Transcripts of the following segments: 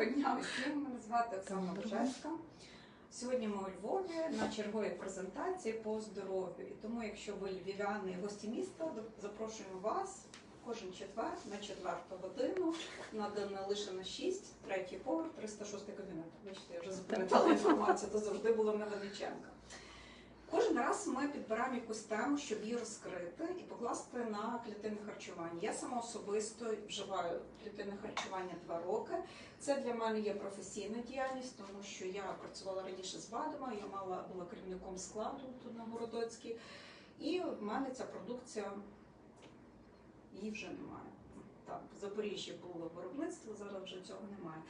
Доброго дня усім. Мене звати Оксана Божевська. Сьогодні ми у Львові на черговій презентації по здоров'ю. І тому, якщо ви львів'яни і гості міста, запрошуємо вас кожен четвер на четверту годину на лише на 6, третій поверх, 306 кабінет. Бачите, я вже запам'ятала інформацію, то завжди було на Вениченка. Кожен раз ми підбираємо якусь тему, щоб її розкрити і покласти на клітинне харчування. Я сама особисто вживаю клітинне харчування два роки. Це для мене є професійна діяльність, тому що я працювала раніше з БАДами, я мала була керівником складу тут на Городоцькій, і в мене ця продукція її вже немає. Так, в Запоріжжі було виробництво, зараз вже цього немає.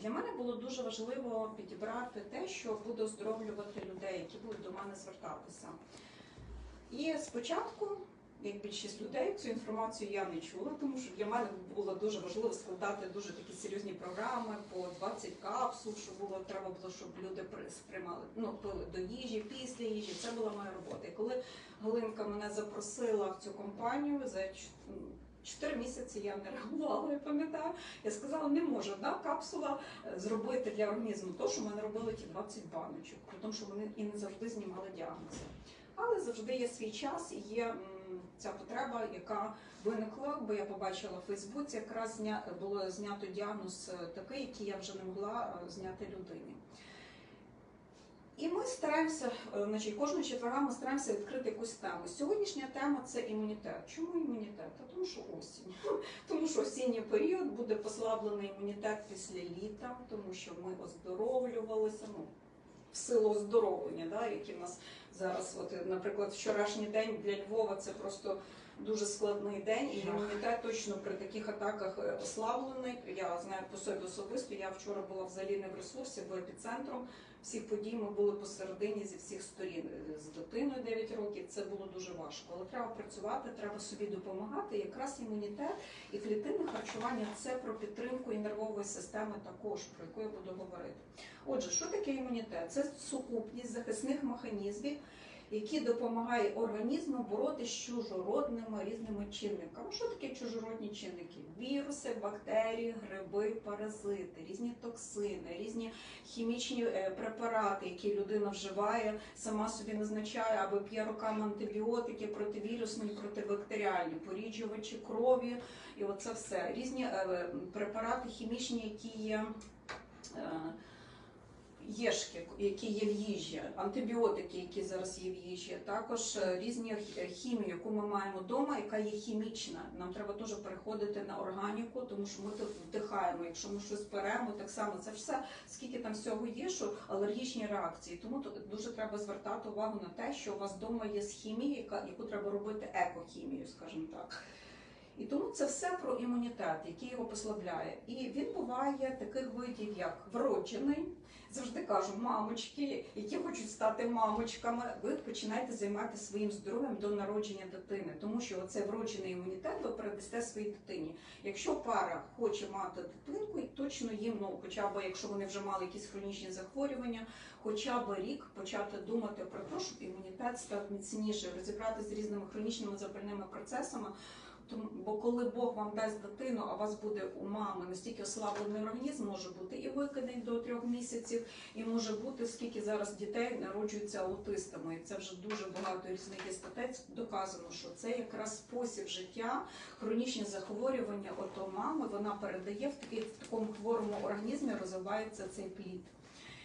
Для мене було дуже важливо підібрати те, що буде оздоровлювати людей, які будуть до мене звертатися. І спочатку, як більшість людей, цю інформацію я не чула, тому що для мене було дуже важливо складати дуже такі серйозні програми по 20 капсул, що було треба було, щоб люди при- сприймали ну, до їжі, після їжі. Це була моя робота. І коли Галинка мене запросила в цю компанію за чотири місяці я не реагувала, я пам'ятаю. Я сказала, не можу одна капсула е, зробити для організму то, що ми не робили ті 20 баночок, при тому, що вони і не завжди знімали діагнози. Але завжди є свій час і є ця потреба, яка виникла, бо я побачила в Фейсбуці, якраз було знято діагноз е, такий, який я вже не могла е, зняти людині. І ми стараємося, е, значить, кожного четверга ми стараємося відкрити якусь тему. Сьогоднішня тема це імунітет. Чому імунітет? Та тому що осінь. Тому що осінній період буде послаблений імунітет після літа, тому що ми оздоровлювалися. Ну, в силу оздоровлення, да, які в нас зараз, от, наприклад, вчорашній день для Львова це просто дуже складний день, і імунітет точно при таких атаках е, ослаблений. Я знаю по собі особисто. Я вчора була взагалі не в ресурсі, бо епіцентром всіх подій ми були посередині зі всіх сторін. Е, З дитиною 9 років це було дуже важко. Але треба працювати, треба собі допомагати. Якраз імунітет і клітинне харчування це про підтримку і нервової системи також, про яку я буду говорити. Отже, що таке імунітет? Це сукупність захисних механізмів, які допомагають організму боротися з чужородними різними чинниками. Що таке чужородні чинники? Віруси, бактерії, гриби, паразити, різні токсини, різні хімічні е, препарати, які людина вживає, сама собі назначає або п'є роками антибіотики противірусні, протибактеріальні, поріджувачі крові, і оце все. Різні е, препарати хімічні, які є. Е, Єшки, які є в їжі, антибіотики, які зараз є в їжі, також е, різні х- хімію, яку ми маємо вдома, яка є хімічна. Нам треба теж переходити на органіку, тому що ми тут вдихаємо. Якщо ми щось беремо, так само це все, скільки там всього є, що алергічні реакції. Тому дуже треба звертати увагу на те, що у вас вдома є з хімії, яка яку треба робити екохімію, скажімо так. І тому це все про імунітет, який його послабляє. І він буває таких видів, як вроджений. Завжди кажу, мамочки, які хочуть стати мамочками, ви починаєте займатися своїм здоров'ям до народження дитини, тому що оцей вроджений імунітет ви передасте своїй дитині. Якщо пара хоче мати дитинку, точно їм, ну хоча б якщо вони вже мали якісь хронічні захворювання, хоча б рік почати думати про те, щоб імунітет став міцніший, розібратися з різними хронічними запальними процесами. Тому, бо коли Бог вам дасть дитину, а у вас буде у мами настільки ослаблений організм, може бути і викидень до трьох місяців, і може бути скільки зараз дітей народжуються аутистами. І це вже дуже багато різних статей доказано, що це якраз спосіб життя, хронічні захворювання. Ото мами вона передає в такий в такому хворому організмі, розвивається цей плід.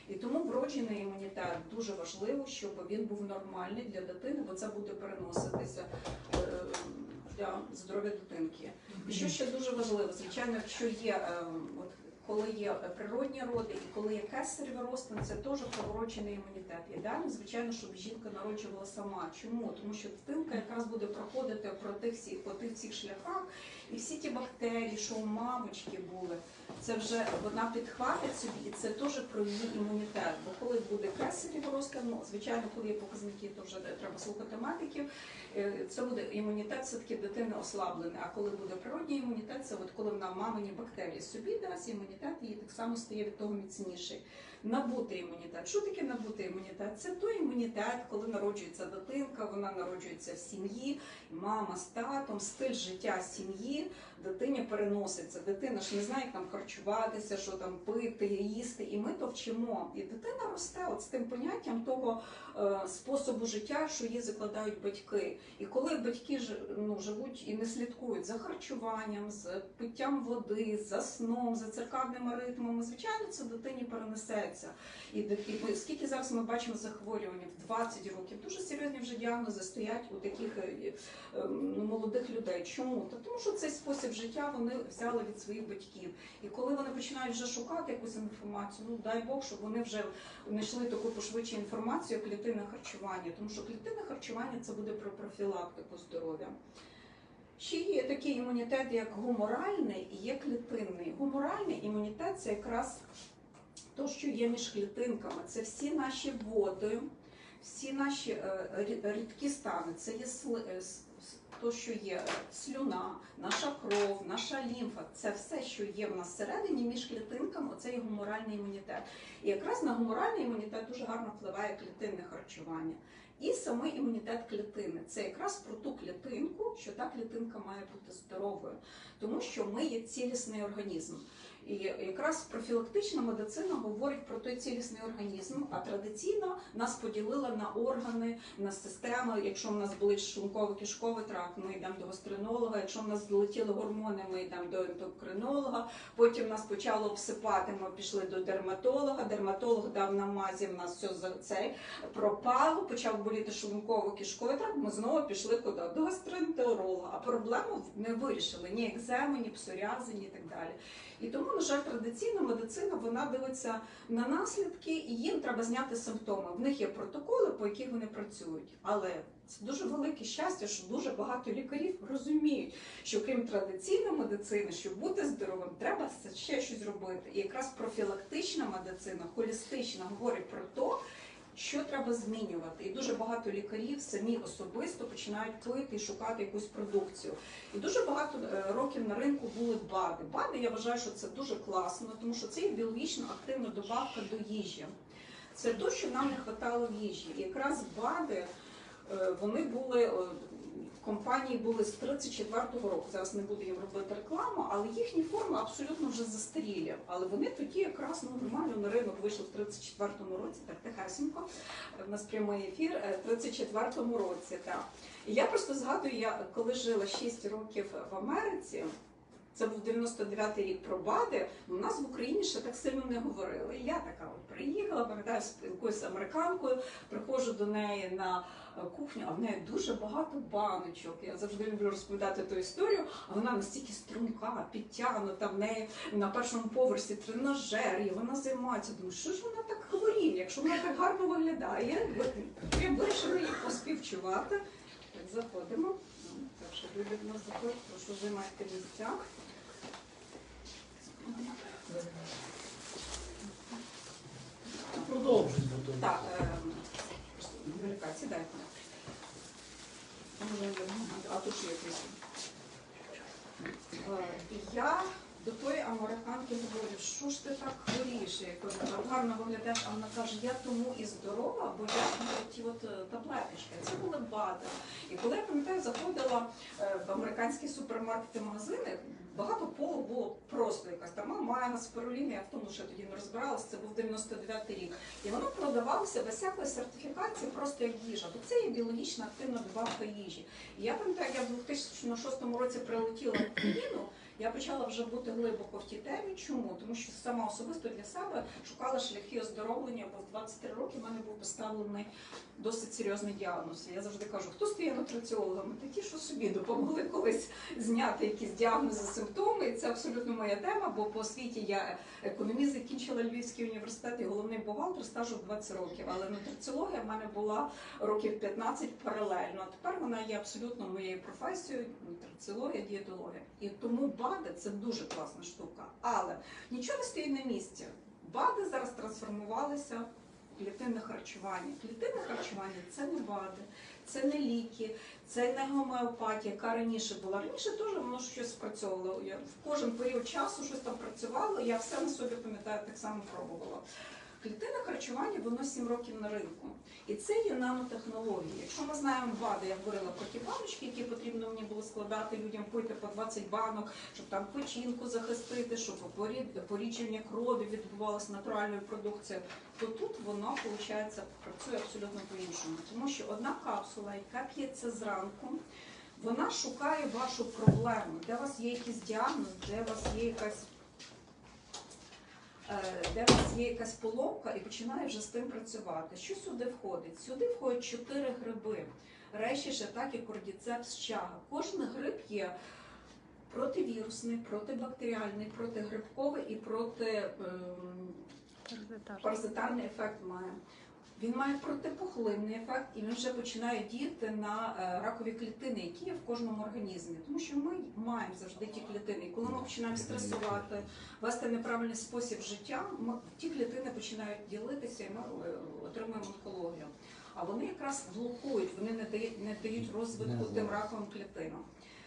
І тому вроджений імунітет дуже важливо, щоб він був нормальний для дитини, бо це буде переноситися е, для здоров'я дитинки. І що ще дуже важливо, звичайно, якщо є е, от, коли є природні роди і коли є кесареві розтин, це теж проворочений імунітет. Ідеально, звичайно, щоб жінка народжувала сама. Чому? Тому що дитинка якраз буде проходити про тих всіх, по тих всіх шляхах, і всі ті бактерії, що у мамочки були, це вже вона підхватить собі, і це теж про її імунітет. Бо коли буде кесарів розтин, ну, звичайно, коли є показники, то вже треба слухати медиків. Е, Це буде імунітет все-таки дитини ослаблений. А коли буде природній імунітет, це от коли вона мамині бактерії собі дасть імунітет, її так само стає від того міцніший. Набутий імунітет. Що таке набутий імунітет? Це той імунітет, коли народжується дитинка, вона народжується в сім'ї, мама з татом, стиль життя сім'ї дитині переноситься. Дитина ж не знає, як там харчуватися, що там пити, їсти. І ми то вчимо. І дитина росте от з тим поняттям того е, способу життя, що їй закладають батьки. І коли батьки ж- ну, живуть і не слідкують за харчуванням, з питтям води, за сном, за циркадними ритмами, звичайно, це дитині перенесеться. І, і скільки зараз ми бачимо захворювань в 20 років, дуже серйозні вже діагнози стоять у таких е, е, ну, молодих людей. Чому? Та тому що цей спосіб життя вони взяли від своїх батьків. І коли вони починають вже шукати якусь інформацію, ну дай Бог, щоб вони вже знайшли таку пошвидше інформацію як клітинне харчування, тому що клітинне харчування це буде про профілактику здоров'я. Ще є такий імунітет, як гуморальний і є клітинний. Гуморальний імунітет це якраз то, що є між клітинками. Це всі наші води, всі наші е, рідкі стани. Це є е, то, що є слюна, наша кров, наша лімфа. Це все, що є в нас всередині між клітинками, оце є гуморальний імунітет. І якраз на гуморальний імунітет дуже гарно впливає клітинне харчування. І саме імунітет клітини це якраз про ту клітинку, що та клітинка має бути здоровою, тому що ми є цілісний організм. І якраз профілактична медицина говорить про той цілісний організм, а традиційно нас поділила на органи, на системи. Якщо в нас болить шлунково-кишковий тракт, ми йдемо до гастренолога. Якщо в нас злетіли гормони, ми йдемо до ендокринолога. Потім нас почало обсипати, ми пішли до дерматолога. Дерматолог дав нам мазі, в нас все за цей пропало, почав боліти шлунково-кишковий тракт. Ми знову пішли куди? До гастроентеролога. А проблему не вирішили ні екземи, ні псоріази, ні так далі. І тому, на жаль, традиційна медицина вона дивиться на наслідки, і їм треба зняти симптоми. В них є протоколи, по яких вони працюють. Але це дуже велике щастя, що дуже багато лікарів розуміють, що крім традиційної медицини, щоб бути здоровим, треба ще щось робити. І якраз профілактична медицина, холістична говорить про те, що треба змінювати. І дуже багато лікарів самі особисто починають пити і шукати якусь продукцію. І дуже багато е, років на ринку були БАДи. БАДи, я вважаю, що це дуже класно, тому що це є біологічно активна добавка до їжі. Це те, що нам не вистачало в їжі. І якраз БАДи е, вони були. Компанії були з 34-го року. Зараз не буду їм робити рекламу, але їхні форми абсолютно вже застарілі. Але вони тоді якраз ну, нормально на ринок вийшли в 34-му році, так тихесенько. В нас прямий ефір е, в 34-му році. Так. І я просто згадую, я коли жила 6 років в Америці. Це був 99-й рік про БАДи. У нас в Україні ще так сильно не говорили. Я така приїхала, пам'ятаю, спілкуюся з американкою, приходжу до неї на е, кухню, а в неї дуже багато баночок. Я завжди люблю розповідати ту історію. А вона настільки струнка, підтягнута, в неї на першому поверсі тренажер, і вона займається. Думаю, що ж вона так хворіє, якщо вона так гарно виглядає. Я вирішила її поспівчувати. Так, заходимо. Так що люди в нас заходять, прошу займайте місця. Продовжуй, Богдан. Так, ем, Віка, сідайте. А тут ще крісло. Е, Я до тої американки говорю, що ж ти так хворієш, вона так гарно виглядаєш, а вона каже, я тому і здорова, бо я ті от е, таблеточки. Це були БАДи. І коли я пам'ятаю, заходила е, в американські супермаркети, магазини, багато полу було просто якась там спируліна, я в тому ще тоді не розбиралася, це був 99 рік. І воно продавалося без всякої сертифікації, просто як їжа, бо це є біологічна активна добавка їжі. І я пам'ятаю, я в 2006 році прилетіла в Україну. Я почала вже бути глибоко в тій темі. Чому? Тому що сама особисто для себе шукала шляхи оздоровлення, бо в 23 роки в мене був поставлений досить серйозний діагноз. Я завжди кажу, хто стає нутриціологами? Та ті, що собі допомогли колись зняти якісь діагнози, симптоми. І це абсолютно моя тема, бо по освіті я економіст, закінчила Львівський університет і головний бухгалтер стажу 20 років. Але нутриціологія в мене була років 15 паралельно. А тепер вона є абсолютно моєю професією, нутриціологія, дієтологія. І тому БАДи це дуже класна штука. Але нічого не стоїть на місці. БАДи зараз трансформувалися в клітинне харчування. Клітинне харчування це не БАДи, це не ліки, це не гомеопатія, яка раніше була. Раніше теж воно щось спрацьовувало. Я в кожен період часу щось там працювало. Я все на собі пам'ятаю, так само пробувала. Клітинне харчування воно 7 років на ринку. І це є нанотехнології. Якщо ми знаємо БАДи, я говорила про ті баночки, які потрібно мені було складати людям, пити по 20 банок, щоб там печінку захистити, щоб порід- порідження крові відбувалося натуральною продукцією, то тут воно виходить працює абсолютно по-іншому. Тому що одна капсула, яка п'ється зранку, вона шукає вашу проблему, де у вас є якийсь діагноз, де у вас є якась де у вас є якась поломка і починає вже з тим працювати. Що сюди входить? Сюди входять чотири гриби. Решті ще так і кордіцепс чага. Кожен гриб є противірусний, протибактеріальний, протигрибковий і проти ем, паразитарний ефект має. Він має протипухлинний ефект, і він вже починає діяти на е, ракові клітини, які є в кожному організмі. Тому що ми маємо завжди ті клітини. І коли ми починаємо стресувати, вести неправильний спосіб життя, ми, ті клітини починають ділитися, і ми е, отримуємо онкологію. А вони якраз блокують, вони не дають, не дають розвитку тим раковим клітинам.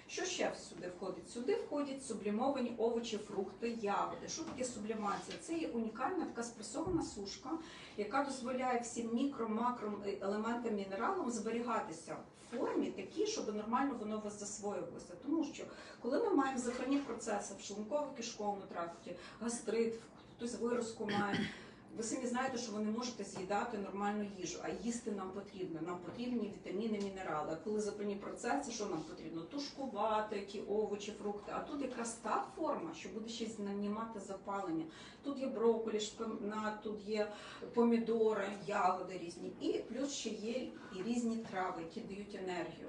Що ще сюди входить? Сюди входять сублімовані овочі, фрукти, ягоди. Що таке сублімація? Це є унікальна така спресована сушка, яка дозволяє всім мікро, макро елементам мінералам зберігатися в формі такій, щоб нормально воно у вас засвоювалося. Тому що коли ми маємо запальні процеси в шлунково-кишковому тракті, гастрит, хтось виразку має. Ви самі знаєте, що ви не можете з'їдати нормальну їжу, а їсти нам потрібно. Нам потрібні вітаміни, мінерали. А коли запальні процеси, що нам потрібно? Тушкувати ті овочі, фрукти. А тут якраз та форма, що буде ще знімати запалення. Тут є брокколі, шпинат, тут є помідори, ягоди різні. І плюс ще є і різні трави, які дають енергію.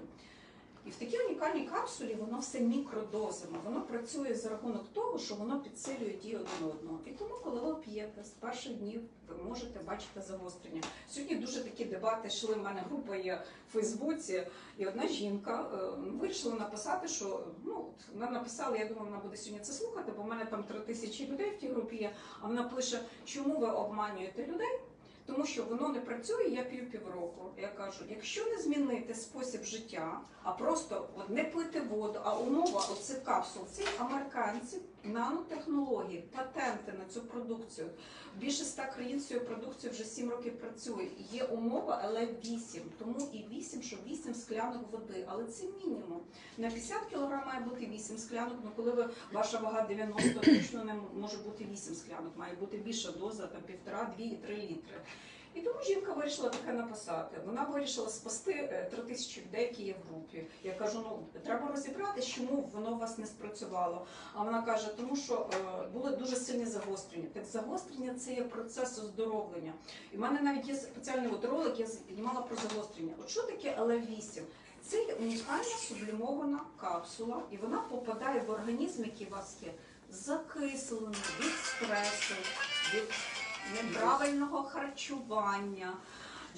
І в такій унікальній капсулі воно все мікродозами. Воно працює за рахунок того, що воно підсилює дію один одного. І тому, коли ви п'єте з перших днів, ви можете бачити загострення. Сьогодні дуже такі дебати йшли. в мене група є в Фейсбуці, і одна жінка е, вирішила написати, що ну от вона написала, я думаю, вона буде сьогодні це слухати, бо в мене там три тисячі людей в тій групі є. А вона пише, чому ви обманюєте людей? Тому що воно не працює, я п'ю півроку. Я кажу, якщо не змінити спосіб життя, а просто от не пити воду, а умова оце капсул, ці американці нанотехнології, патенти на цю продукцію. Більше ста країн з цією продукцією вже 7 років працює. Є умова, але 8. Тому і 8, що 8 склянок води. Але це мінімум. На 50 кг має бути 8 склянок. Ну коли ви ваша вага 90, точно не може бути 8 склянок. Має бути більша доза, там півтора, дві три літри. І тому жінка вирішила таке написати. Вона вирішила спасти е, три тисячі людей, які є в групі. Я кажу, ну треба розібратися, чому воно у вас не спрацювало. А вона каже, тому що е, були дуже сильні загострення. Так загострення це є процес оздоровлення. І в мене навіть є спеціальний от ролик, я знімала про загострення. От що таке ЛФ8? Це є унікальна сублімована капсула, і вона попадає в організм, який у вас є закислений від стресу, від неправильного харчування.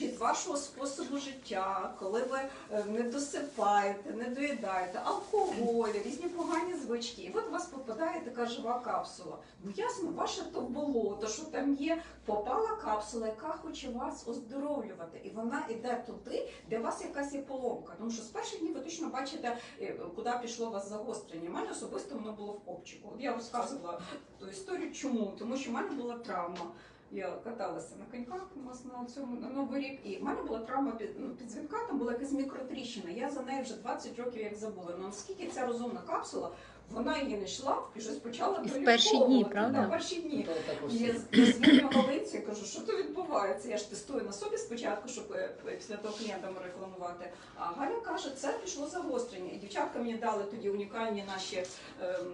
Від вашого способу життя, коли ви е, не досипаєте, не доїдаєте, алкоголь, різні погані звички, і от у вас попадає така жива капсула. Ну ясно, ваше то болото, що там є, попала капсула, яка хоче вас оздоровлювати, і вона йде туди, де у вас якась є поломка. Тому що з перших днів ви точно бачите, е, куди пішло у вас загострення. У мене особисто воно було в копчику. От я розказувала ту історію, чому? Тому що в мене була травма. Я каталася на коньках у нас на цьому на новий рік, і в мене була травма під ну, підзвінка, там була якась мікротріщина. Я за нею вже 20 років як забула. Ну наскільки ця розумна капсула, вона її не йшла і щось почала І в перші дні, правда? Да, в перші дні. Ось. І Я, я я кажу, що то відбувається. Я ж тестую на собі спочатку, щоб е, після того клієнтам рекламувати. А Галя каже, це пішло загострення. І дівчатка мені дали тоді унікальні наші ем,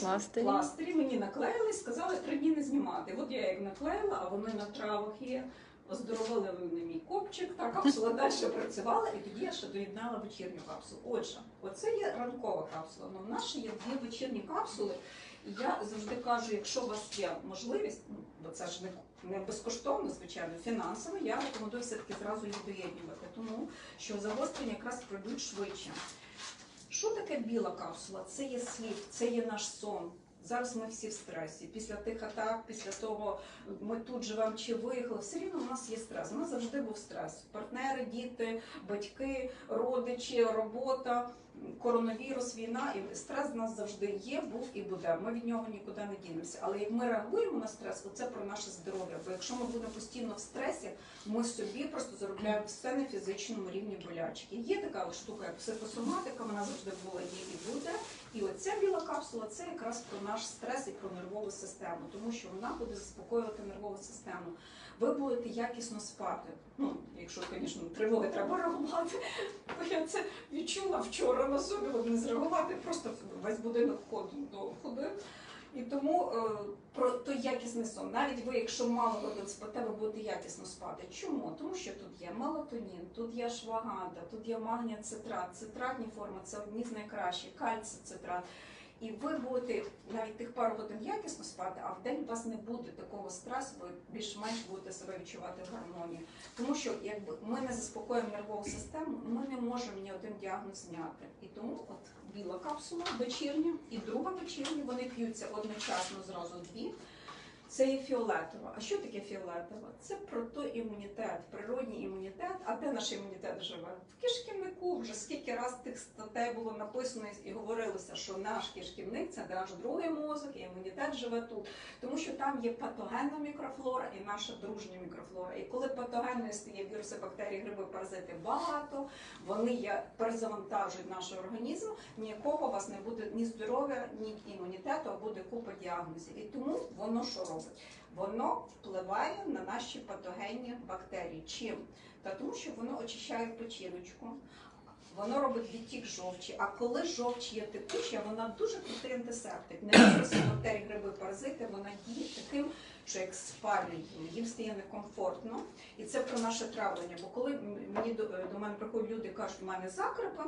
Пластирі. пластирі. Мені наклеїли і сказали три дні не знімати. От я їх наклеїла, а вони на травах є. Оздоровили вони мій копчик, та капсула далі працювала, і тоді я ще доєднала вечірню капсулу. Отже, оце є ранкова капсула. Ну, в нас ще є дві вечірні капсули. І я завжди кажу, якщо у вас є можливість, ну бо це ж не, безкоштовно, звичайно, фінансово, я рекомендую все-таки зразу їх доєднувати, тому що загострення якраз пройдуть швидше. Що таке біла капсула? Це є слід, це є наш сон. Зараз ми всі в стресі. Після тих атак, після того ми тут живемо чи виїхали. Все рівно у нас є стрес. У нас завжди був стрес. Партнери, діти, батьки, родичі, робота. коронавірус, війна і стрес в нас завжди є, був і буде. Ми від нього нікуди не дінемося. Але як ми реагуємо на стрес, оце про наше здоров'я. Бо якщо ми будемо постійно в стресі, ми собі просто заробляємо все на фізичному рівні болячки. Є така штука, як психосоматика, вона завжди була, є і буде. І оця біла капсула це якраз про наш стрес і про нервову систему, тому що вона буде заспокоювати нервову систему. Ви будете якісно спати. Ну, якщо, звісно, тривоги треба реагувати, то я це відчула вчора на собі, не зреагувати, просто весь будинок ходив. І тому е, про той якісний сон, навіть ви, якщо мало спите, ви будете якісно спати. Чому? Тому що тут є мелатонін, тут є шваганда, тут є магнія цитрат, цитратні форми це одні з найкращих, кальцій цитрат. І ви будете навіть тих пару годин якісно спати, а в день у вас не буде такого стресу, ви більш-менш будете себе відчувати в гармонії. Тому що якби ми не заспокоїмо нервову систему, ми не можемо ні один діагноз зняти. І тому от біла капсула вечірня і друга вечірня, вони п'ються одночасно зразу дві. Це є фіолетова. А що таке фіолетова? Це про той імунітет, природній імунітет. А де наш імунітет живе? В кишківнику. Вже скільки раз тих статей було написано і говорилося, що наш кишківник це наш другий мозок, і імунітет живе тут. Тому що там є патогенна мікрофлора і наша дружня мікрофлора. І коли патогенною стає віруси, бактерії, гриби, паразити багато, вони є перезавантажують наш організм. Ніякого у вас не буде ні здоров'я, ні імунітету, а буде купа діагнозів. І тому воно що робить? Воно впливає на наші патогенні бактерії. Чим? Та тому, що воно очищає печіночку. Воно робить відтік жовчі, а коли жовч є текуча, вона дуже крутий антисептик. Не віруси, бактерії, гриби, паразити, вона діє таким, що як спалює їм, стає некомфортно. І це про наше травлення. Бо коли мені до, до мене приходять люди кажуть, у мене закрипи,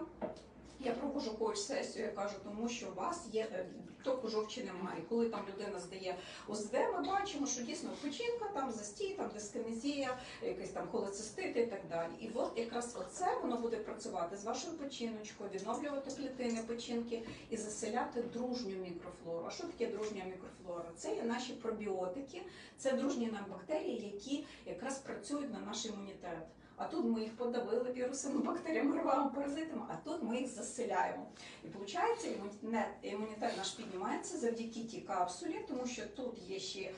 я провожу коуч сесію, я кажу, тому що у вас є е, току жовчі немає. Коли там людина здає ОЗД, ми бачимо, що дійсно печінка, там застій, там дискинезія, якийсь там холецистити і так далі. І от якраз оце воно буде працювати з вашою печіночкою, відновлювати клітини печінки і заселяти дружню мікрофлору. А що таке дружня мікрофлора? Це є наші пробіотики, це дружні нам бактерії, які якраз працюють на наш імунітет. А тут ми їх подавили вірусами, бактеріями, грибами, паразитами, а тут ми їх заселяємо. І виходить, імунітет, наш піднімається завдяки тій капсулі, тому що тут є ще е,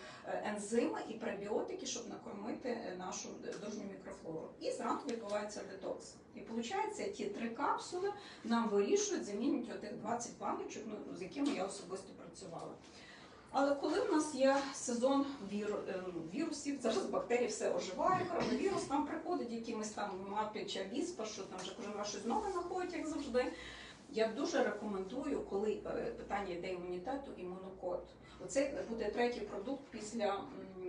ензими і пребіотики, щоб накормити е, нашу дружню мікрофлору. І зранку відбувається детокс. І виходить, ті три капсули нам вирішують, замінюють отих 20 баночок, ну, з якими я особисто працювала. Але коли в нас є сезон віру, е, ну, вірусів, зараз бактерії все оживає, коронавірус там приходить, якимось там мапі чи віспа, що там вже кожен раз щось нове знаходять, як завжди. Я дуже рекомендую, коли е, питання йде імунітету, імунокод. Оце буде третій продукт після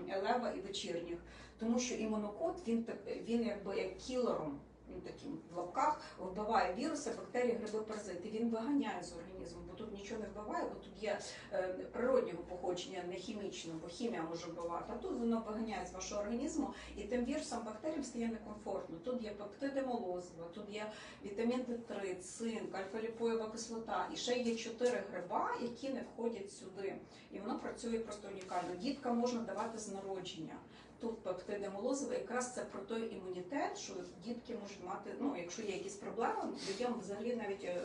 елева і вечірніх, тому що імунокод він він якби як кілером. Ну, Таким в лапках вбиває віруси, бактерії, гриби, паразити. Він виганяє з організму, бо тут нічого не вбиває, бо тут є е, природнього походження, не хімічного, бо хімія може вбивати. А тут воно виганяє з вашого організму, і тим вірусам бактеріям стає некомфортно. Тут є пептиди молозива, тут є вітамін Д3, цинк, альфа-ліпоєва кислота. І ще є чотири гриба, які не входять сюди. І воно працює просто унікально. Діткам можна давати з народження. Тут пептиди молозива, якраз це про той імунітет, що дітки можуть мати, ну якщо є якісь проблеми, людям взагалі навіть е.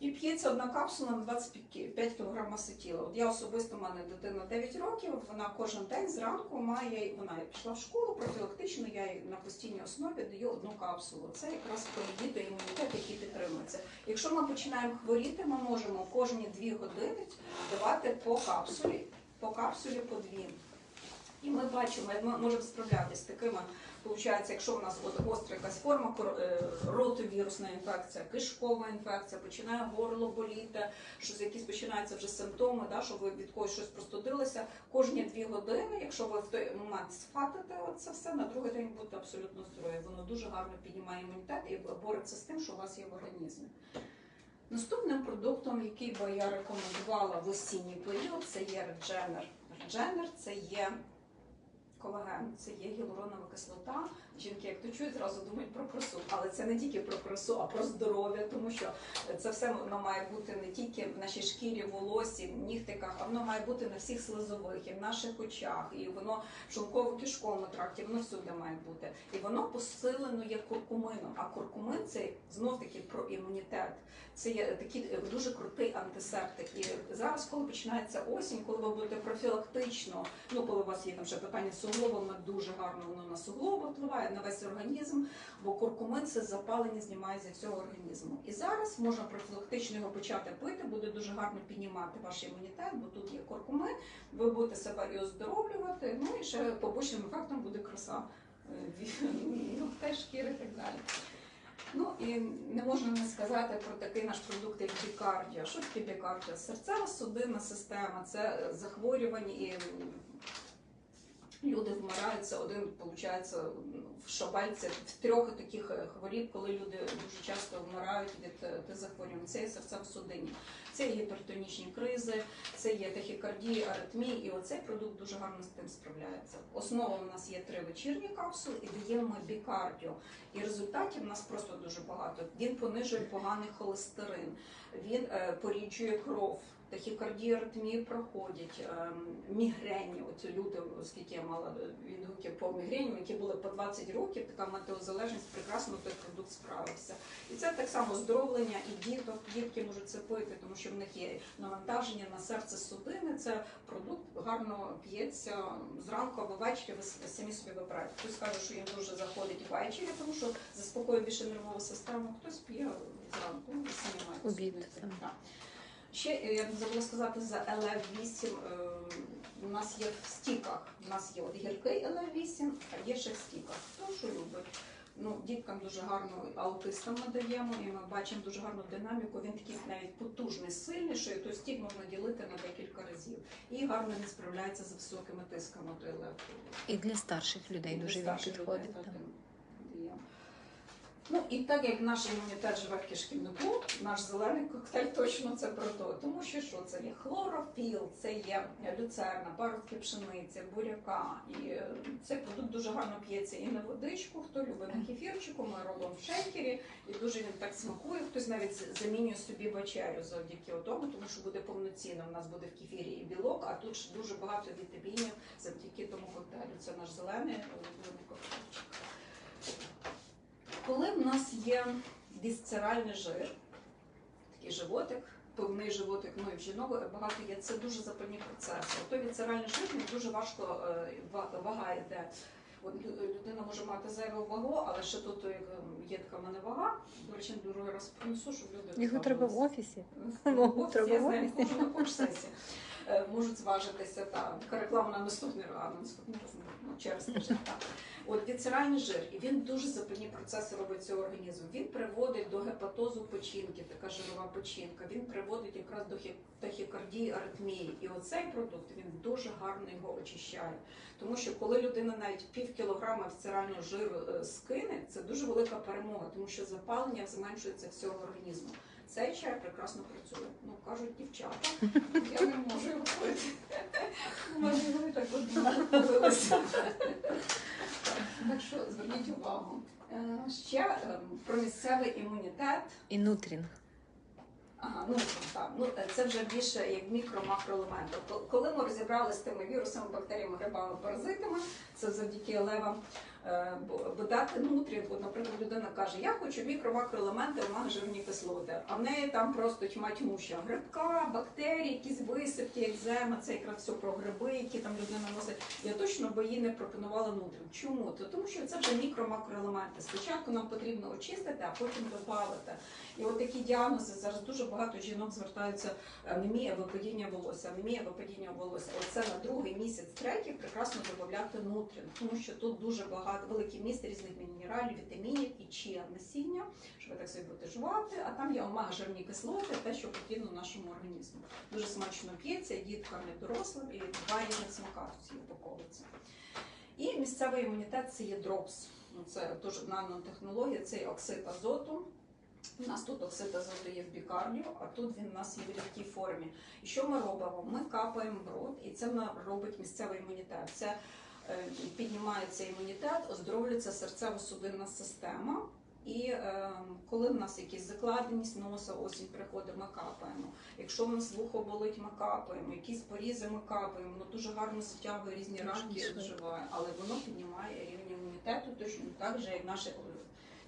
І п'ється одна капсула на 25 кг маси тіла. От я особисто в мене дитина 9 років. Вона кожен день зранку має вона пішла в школу профілактично. Я їй на постійній основі даю одну капсулу. Це якраз про діти імунітет, який підтримується. Якщо ми починаємо хворіти, ми можемо кожні 2 години давати по капсулі, по капсулі по дві. І ми бачимо, як ми можемо справлятися з такими. Получається, якщо в нас от гостра якась форма, е, ротовірусна інфекція, кишкова інфекція, починає горло боліти, щось якісь починаються вже симптоми, да, що ви від когось щось простудилися. Кожні дві години, якщо ви в той момент схватите це все, на другий день будете абсолютно здорові. Воно дуже гарно піднімає імунітет і бореться з тим, що у вас є в організмі. Наступним продуктом, який би я рекомендувала в осінній період, це є Regener. Regener – це є колаген, Це є гіалуронова кислота. Жінки, як то чують, зразу думають про красу. Але це не тільки про красу, а про здоров'я, тому що це все воно має бути не тільки в нашій шкірі, волосі, нігтиках, а воно має бути на всіх слизових, і в наших очах, і воно в шлунково-кишковому тракті, воно всюди має бути. І воно посилено є куркумином. А куркумин це знов таки про імунітет. Це є такий е, дуже крутий антисептик. І зараз, коли починається осінь, коли ви будете профілактично, ну коли у вас є там ще питання з суглобами, дуже гарно воно на суглоби впливає на весь організм, бо куркумин це запалення знімає зі всього організму. І зараз можна профілактично його почати пити, буде дуже гарно піднімати ваш імунітет, бо тут є куркумин, ви будете себе і оздоровлювати. Ну і ще побочним ефектом буде краса е, ногтей, шкіри і так далі. Ну і не можна не сказати про такий наш продукт, як бікардіо. Що таке бікардіо? Серцево-судинна система це захворювання і люди вмирають. Це один, виходить, в шабальці в трьох таких е, хворіб, коли люди дуже часто вмирають від е, тих захворювань. Це є серцево-судинні. Це є гіпертонічні кризи, це є тахікардії, аритмії, і оцей продукт дуже гарно з тим справляється. Основа у нас є три вечірні капсули і даємо бікардіо. І результатів у нас просто дуже багато. Він понижує поганий холестерин, він е, поріджує кров. Тахікардії, проходять, ем, мігрені. Оці люди, оскільки я мала відгуки по мігреням, які були по 20 років, така метеозалежність, прекрасно той продукт справився. І це так само оздоровлення і діток. Дітки можуть це пити, тому що в них є навантаження на серце судини. Це продукт гарно п'ється зранку або ввечері. Ви самі собі вибираєте. Хтось каже, що їм дуже заходить ввечері, тому що заспокоює більше нервову систему. Хтось п'є зранку. Ви самі маєте Обід. Ще е, я б забула сказати за LF8. е, У нас є в стіках. У нас є от гіркий LF8, а є ще в стіках. Хто що любить? Ну, діткам дуже гарно аутистам ми даємо, і ми бачимо дуже гарну динаміку. Він такий навіть потужний, сильний, що і той стік можна ділити на декілька разів. І гарно він справляється з високими тисками. Той LF. І для старших людей дуже він підходить. людей, так. так, він діє. Ну і так як наш імунітет живе в кишківнику, наш зелений коктейль точно це про то. Тому що що це є хлорофіл, це є люцерна, паростки пшениці, буряка. І е, цей продукт дуже гарно п'ється і на водичку. Хто любить на кефірчику, ми робимо в шейкері, і дуже він так смакує. Хтось навіть замінює собі вечерю завдяки тому, тому що буде повноцінно. У нас буде в кефірі і білок, а тут дуже багато вітамінів завдяки тому коктейлю. Це наш зелений улюблений коктейльчик. Коли в нас є вісцеральний жир, такий животик, повний животик, ну і в жінок багато є, це дуже запальні процеси. Ото вісцеральний жир він дуже важко е, вага йде. От людина може мати зайву вагу, але ще тут е, є така в мене вага. До речі, другий раз принесу, щоб люди Його треба в офісі. На кожній. Е, Можуть зважитися та така реклама на наступний раз ну, через тиждень. От віцеральний жир, і він дуже запальні процеси робить цього організму. Він приводить до гепатозу печінки, така жирова печінка. Він приводить якраз до хі- тахікардії, аритмії. І оцей продукт він дуже гарно його очищає. Тому що коли людина навіть пів кілограма віцерального жиру е, скине, це дуже велика перемога, тому що запалення зменшується всього організму. Цей чай прекрасно працює. Ну кажуть дівчата, я не можу його пити. Може, ви так от нахилилися. Так що зверніть увагу. Е, Ще е, про місцевий імунітет. І нутрінг. Ага, ну так, ну е, це вже більше як мікро-макроелементи. Коли ми розібралися з тими вірусами, бактеріями, грибами, паразитами, це завдяки левам. Е, бо- дати нутрі, от, наприклад, людина каже, я хочу мікро-макроелементи, у мене жирні кислоти, а в неї там просто тьма тьмуща. Грибка, бактерії, якісь висипки, екзема, це якраз все про гриби, які там людина носить. Я точно би їй не пропонувала нутрі. Чому? То тому що це вже мікро-макроелементи. Спочатку нам потрібно очистити, а потім додати. І от такі діагнози зараз дуже багато жінок звертаються анемія випадіння волосся, анемія випадіння волосся. Оце на другий місяць, третій прекрасно додати нутрін, тому що тут дуже багато великий міст різних мінералів, вітамінів і чия насіння, що ви так собі будете жувати, а там є омега жирні кислоти, те, що потрібно нашому організму. Дуже смачно п'ється, діткам і дорослим, і два різних смака в цій упаковці. І місцевий імунітет це є дропс. Ну, Це теж нанотехнологія, це оксид азоту. У нас тут оксид азоту є в бікардіо, а тут він у нас є в рідкій формі. І що ми робимо? Ми капаємо в рот, і це робить місцевий імунітет. Це піднімається імунітет, оздоровлюється серцево-судинна система. І е, коли в нас якісь закладеність носа, осінь приходить, ми капаємо. Якщо в нас вухо болить, ми капаємо, якісь порізи ми капаємо, воно дуже гарно затягує різні ранки, вживає, але воно піднімає рівень імунітету точно так же, як наше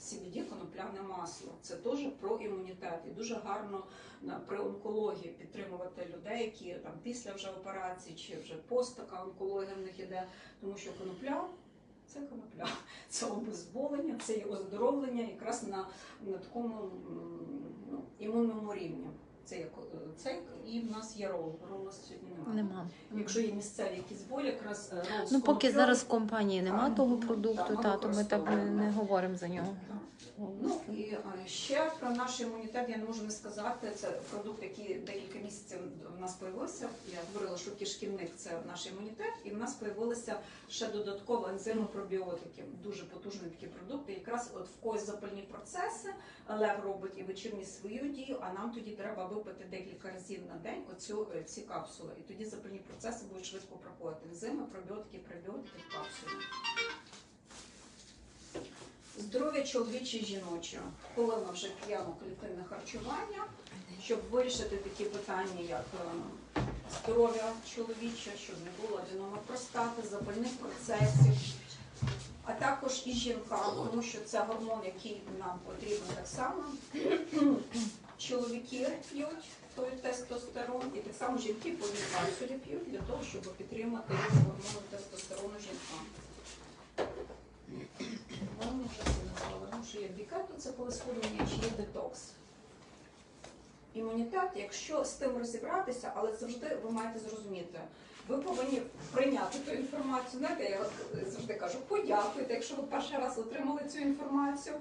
CBD конопляне масло. Це теж про імунітет. І дуже гарно при онкології підтримувати людей, які там після вже операції чи вже пост така онкологія в них іде, тому що конопля. Це конопля, це обезболення, це оздоровлення якраз на, на такому ну, імунному рівні. Це як е, цей, і в нас є рол. Рол сьогодні немає. Нема. Якщо є місцеві якісь болі, якраз е, рол з Ну, поки коноплею- зараз в компанії нема Так, того продукту, ми та, то ми так не, не говоримо за нього. Ну і ще про наш імунітет я не можу не сказати. Це продукт, який декілька місяців в нас появився. Я говорила, що кишківник це наш імунітет, і в нас появилися ще додатково ензими пробіотики. Дуже потужні такі продукти. Якраз от в когось запальні процеси лев робить і вечірні свою дію, а нам тоді треба випити декілька разів на день оцю е, ці капсули. І тоді запальні процеси будуть швидко проходити. Ензими, пробіотики, пребіотики в капсулі. Здоров'я чоловіче і жіноче. Коли ми вже п'ємо клітинне харчування, щоб вирішити такі питання, як е, здоров'я чоловіче, щоб не було аденома простати, запальних процесів, а також і жінкам, тому що це гормон, який нам потрібен так само. Чоловіки п'ють той тестостерон, і так само жінки по капсулі п'ють для того, щоб підтримати гормону тестостерону жінкам. Вони вже це назвали, тому що є бікету, це коли схуднення, чи є детокс. Імунітет, якщо з тим розібратися, але завжди ви маєте зрозуміти, ви повинні прийняти ту інформацію. Знаєте, я завжди кажу, подякуйте, якщо ви перший раз отримали цю інформацію.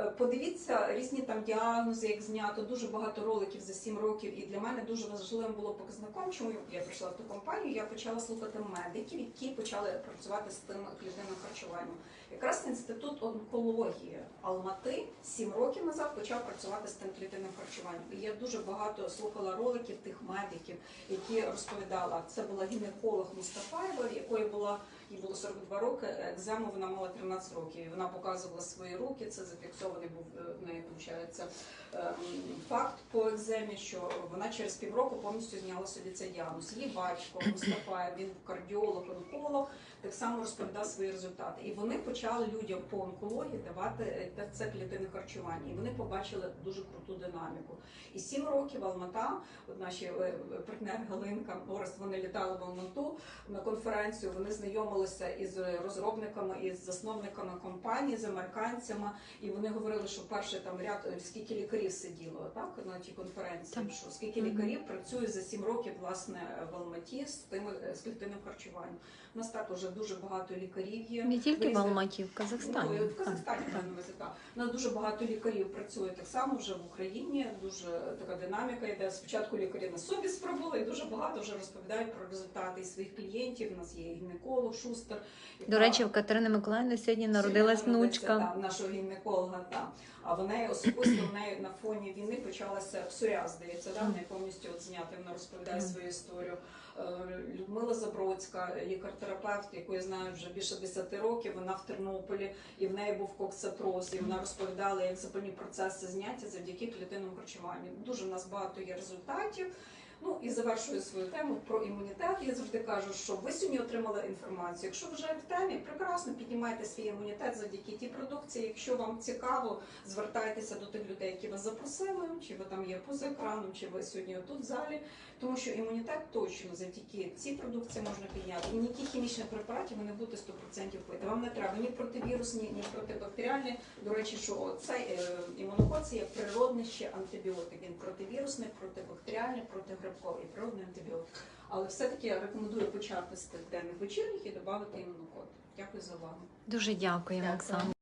Е, Подивіться різні там діагнози, як знято, дуже багато роликів за 7 років. І для мене дуже важливим було показником, чому я прийшла в ту компанію. Я почала слухати медиків, які почали працювати з тим клітинним харчуванням. Якраз інститут онкології Алмати 7 років назад почав працювати з тим харчуванням. І я дуже багато слухала роликів тих медиків, які розповідала. Це була гінеколог Мустафаєва, якої була їй було 42 роки. Екзему вона мала 13 років. І вона показувала свої руки. Це зафіксований був е, в неї, виходить, ем, факт по екземі, що вона через півроку повністю зняла собі цей діагноз. Її батько Мустафаєв, він кардіолог, онколог, так само розповідав свої результати. І вони почали людям по онкології давати е, це клітинне харчування. І вони побачили дуже круту динаміку. І сім років Алмата, от наші е, партнери Галинка, Орест, вони літали в Алмату на конференцію. Вони знайомилися із розробниками, із засновниками компанії, з американцями. І вони говорили, що перший там ряд е, скільки лікарів сиділо так на тій конференції. Так. Що скільки лікарів працює за сім років власне в Алматі з тими е, з клітинним харчуванням. У нас також дуже багато лікарів є. Не тільки в Алматі, в Казахстані. Ну, в Казахстані так. У нас дуже багато лікарів працює так само вже в Україні. Дуже така динаміка йде. Спочатку лікарі на собі спробували, і дуже багато вже розповідають про результати і своїх клієнтів. У нас є гінеколог, шустер. яка- До речі, в Катерини Миколаївни сьогодні народилась внучка. да, нашого гінеколога. Да. А в неї особисто в неї на фоні війни почалася псоріаз, здається, да? в неї повністю от зняти. Вона розповідає свою історію. Е, Людмила Забродська, лікар-терапевт, яку я знаю вже більше 10 років. Вона в Тернополі і в неї був коксатроз, і вона розповідала, як запальні процеси зняття завдяки клітинному харчуванню. Дуже в нас багато є результатів. Ну і завершую свою тему про імунітет. Я завжди кажу, що ви сьогодні отримали інформацію. Якщо вже в темі, прекрасно піднімайте свій імунітет завдяки тій продукції. Якщо вам цікаво, звертайтеся до тих людей, які вас запросили, чи ви там є поза екраном, чи ви сьогодні тут в залі. Тому що імунітет точно завдяки цій продукції можна підняти. І ніякі хімічні препарати ви не будете 100% пити. Вам не треба ні противірусні, ні протибактеріальні. До речі, що цей е, є природний ще антибіотик. Він противірусний, протибактеріальний, протигрибковий, природний антибіотик. Але все-таки я рекомендую почати з тих денних вечірніх і додати імунокод. Дякую за увагу. Дуже Дякую. Оксана.